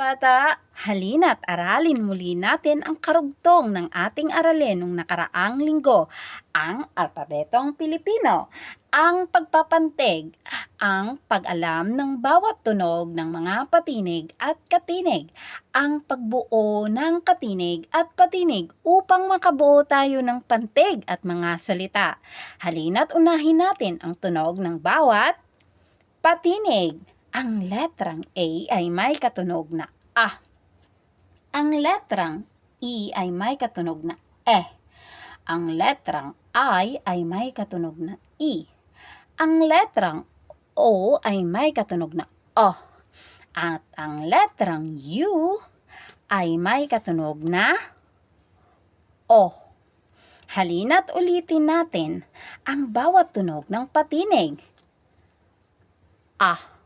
bata, halina't aralin muli natin ang karugtong ng ating aralin nung nakaraang linggo, ang alpabetong Pilipino, ang pagpapantig, ang pag-alam ng bawat tunog ng mga patinig at katinig, ang pagbuo ng katinig at patinig upang makabuo tayo ng pantig at mga salita. Halina't unahin natin ang tunog ng bawat patinig. Ang letrang A ay may katunog na A. Ang letrang E ay may katunog na E. Ang letrang I ay may katunog na I. Ang letrang O ay may katunog na O. At ang letrang U ay may katunog na O. Halina't ulitin natin ang bawat tunog ng patinig. A.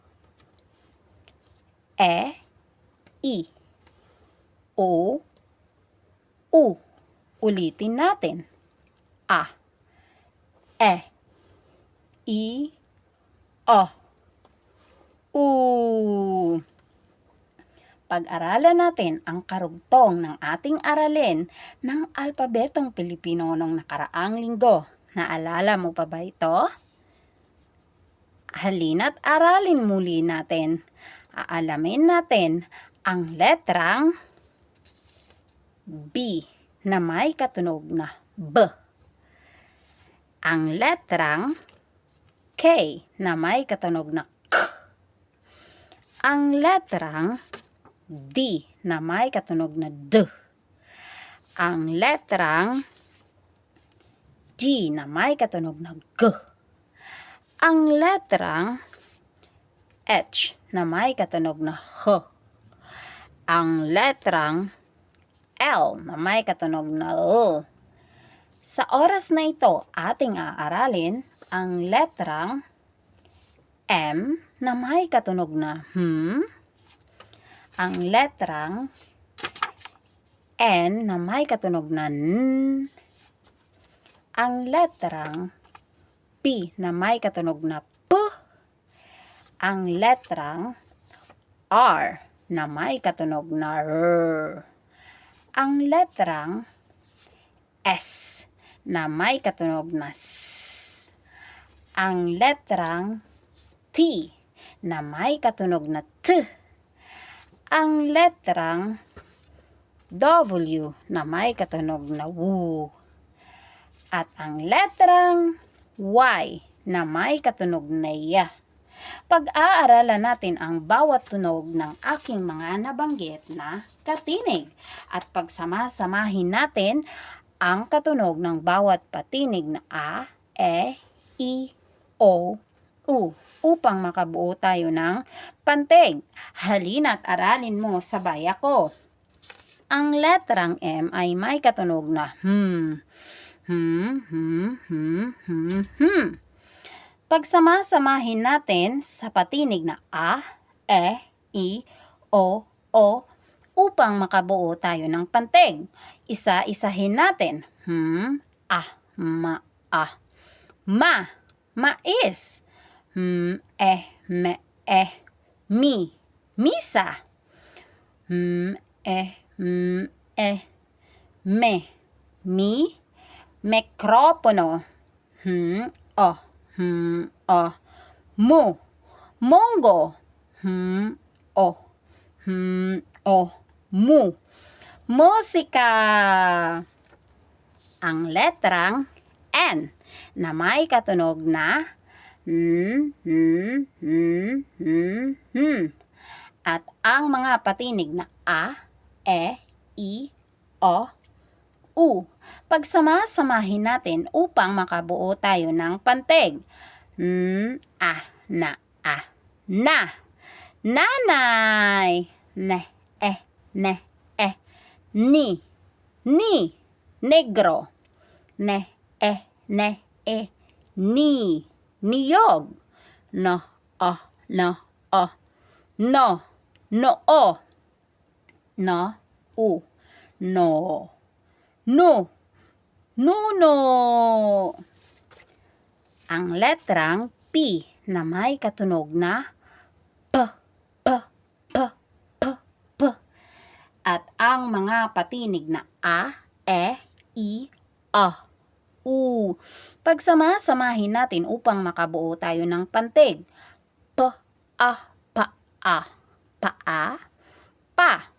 E, I, O, U. Ulitin natin. A, E, I, O, U. Pag-aralan natin ang karugtong ng ating aralin ng alpabetong Pilipino nung nakaraang linggo. Naalala mo pa ba ito? Halina't aralin muli natin aalamin natin ang letrang B na may katunog na B. Ang letrang K na may katunog na K. Ang letrang D na may katunog na D. Ang letrang G na may katunog na G. Ang letrang H na may katunog na H. Ang letrang L na may katunog na L. Sa oras na ito, ating aaralin ang letrang M na may katunog na hmm. Ang letrang N na may katunog na N. Ang letrang P na may katunog na ang letrang R na may katunog na R. Ang letrang S na may katunog na S. Ang letrang T na may katunog na T. Ang letrang W na may katunog na W. At ang letrang Y na may katunog na Y. Pag-aaralan natin ang bawat tunog ng aking mga nabanggit na katinig at pagsama-samahin natin ang katunog ng bawat patinig na A, E, I, O, U upang makabuo tayo ng pantig. Halina't aralin mo sabay ako. Ang letrang M ay may katunog na hmm, hmm, hmm, hmm, hmm, hmm. Pagsama-samahin natin sa patinig na A, E, I, O, O upang makabuo tayo ng pantig. Isa-isahin natin. Hmm, ah, ma, ah. Ma, mais. Hmm, eh, me, eh, mi, misa. Hmm, eh, mm, eh, me, mi, mikropono. Hmm, oh, hmm, oh, mo, mongo. Hmm, oh, hmm, oh, mu. Musika. Ang letrang N na may katunog na hmm, hmm, hmm, hmm, hmm. At ang mga patinig na A, E, I, O, U. Pagsama-samahin natin upang makabuo tayo ng pantig. Hmm, ah, na, ah, na. Nanay. Ne, eh, ne, eh. Ni, ni. Negro. Ne, eh, ne, eh. Ni. Niyog. No, oh, no, oh. No, no, oh. No, u. No. No. Nuno. Ang letrang P na may katunog na P, P, P, P, P. At ang mga patinig na a, e, i, a, u. Pagsama-samahin natin upang makabuo tayo ng pantig. P, a, pa, a, pa, a, pa.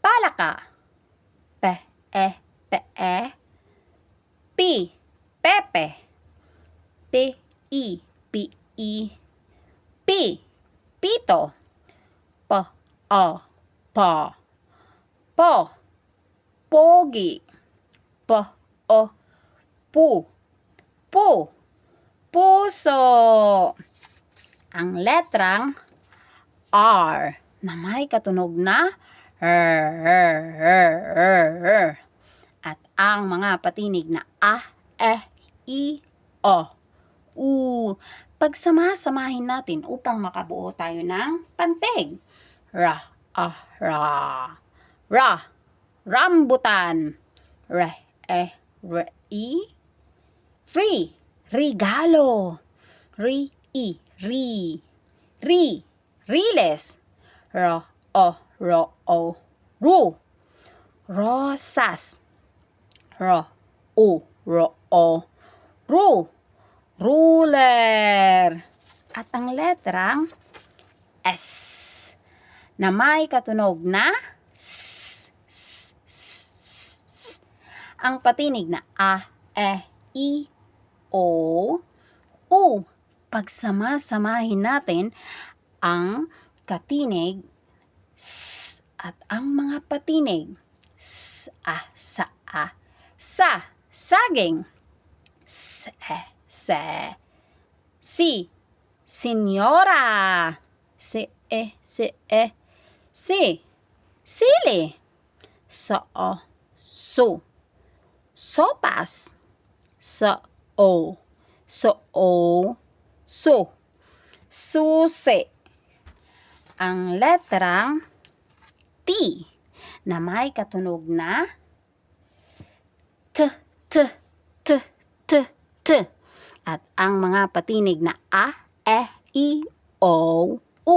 Palaka. I. Pi, pito. Pa, a, pa. Po, pogi. Pa, o, pu. Pu, puso. Ang letrang R na may katunog na R. At ang mga patinig na A, E, I, O, U. Pagsama-samahin natin upang makabuo tayo ng pantig. Ra, a, ra. Ra, rambutan. Re, e, re, i. Free, regalo. Ri, i, ri. Ri, riles. Ro, o, ro, o, ru. Rosas. Ro, u, ro, o, ru. Ruler. At ang letrang S na may katunog na S. S, S, S, S. Ang patinig na A, E, I, O, U. Pagsama-samahin natin ang katinig S at ang mga patinig S, A, Sa, A, Sa, Saging Se, Se, Si, Senyora Si, E, Si, E, Si, Sili. Sa, O, Su, Sopas. Sa, O, So, O, Su, Susi Ang letrang T. Na may katunog na T, T, T, T, T. At ang mga patinig na A, E, I, O, U.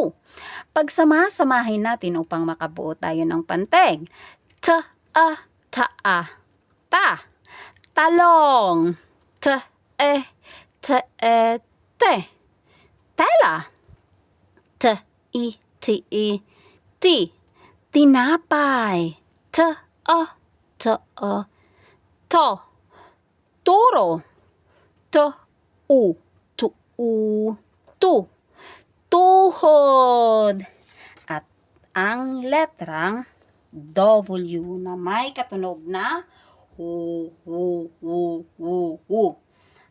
Pagsama-samahin natin upang makabuo tayo ng panteg. T, A, ta, A, ta. Talong. T, E, T, E, te. Tela. T, I, T, I, ti. Tinapay. T, A, T, A, to. Turo. T, U, tu, U, tu. Tuhod. At ang letrang W na may katunog na hu, hu, hu, hu, hu.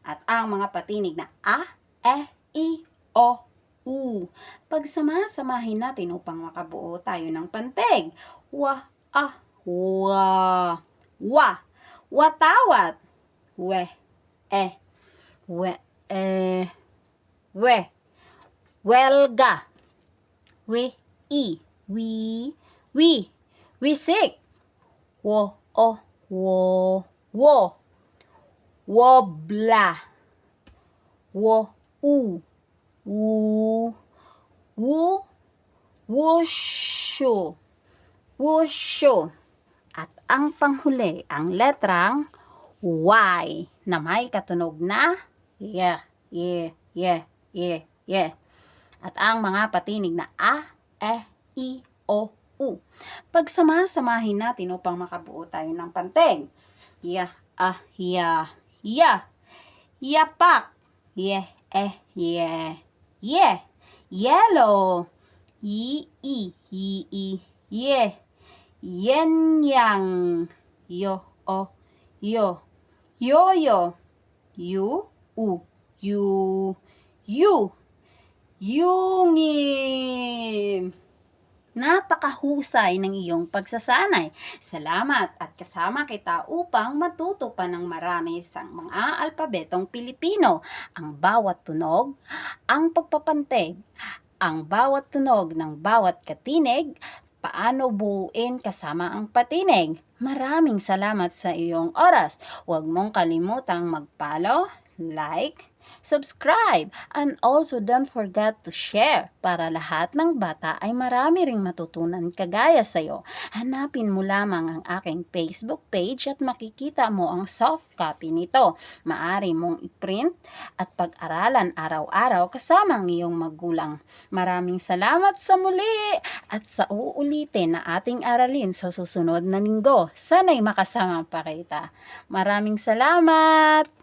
At ang mga patinig na A, E, I, O, U. Pagsama-samahin natin upang makabuo tayo ng panteg. Wa, ah, wa, wa. Watawat. We, e, we, e, we. Welga. We, i, we, we. Wisik. Wo, o, wo, wo. Wobla. Wo, u, wu, wu, wushu. Wushu. At ang panghuli, ang letrang Y na may katunog na yeah, yeah, yeah, yeah, yeah. At ang mga patinig na A, E, I, O, U. Pagsama-samahin natin upang makabuo tayo ng panteg. Yeah, ah, yeah, yeah. Yapak. Yeah, eh, yeah, yeah. Yellow. Yi, i, yi, i, yeah. Yen yang. Yo, o, yo. Yo-yo. Yu, u, yu, yu. Yungim. Napakahusay ng iyong pagsasanay. Salamat at kasama kita upang matuto pa ng marami sa mga alpabetong Pilipino. Ang bawat tunog, ang pagpapanteg, ang bawat tunog ng bawat katinig, paano buuin kasama ang patinig. Maraming salamat sa iyong oras. Huwag mong kalimutang mag-follow, like, subscribe, and also don't forget to share para lahat ng bata ay marami ring matutunan kagaya sa'yo. Hanapin mo lamang ang aking Facebook page at makikita mo ang soft copy nito. Maari mong i-print at pag-aralan araw-araw kasama ang iyong magulang. Maraming salamat sa muli at sa uulitin na ating aralin sa susunod na linggo. Sana'y makasama pa kita. Maraming salamat!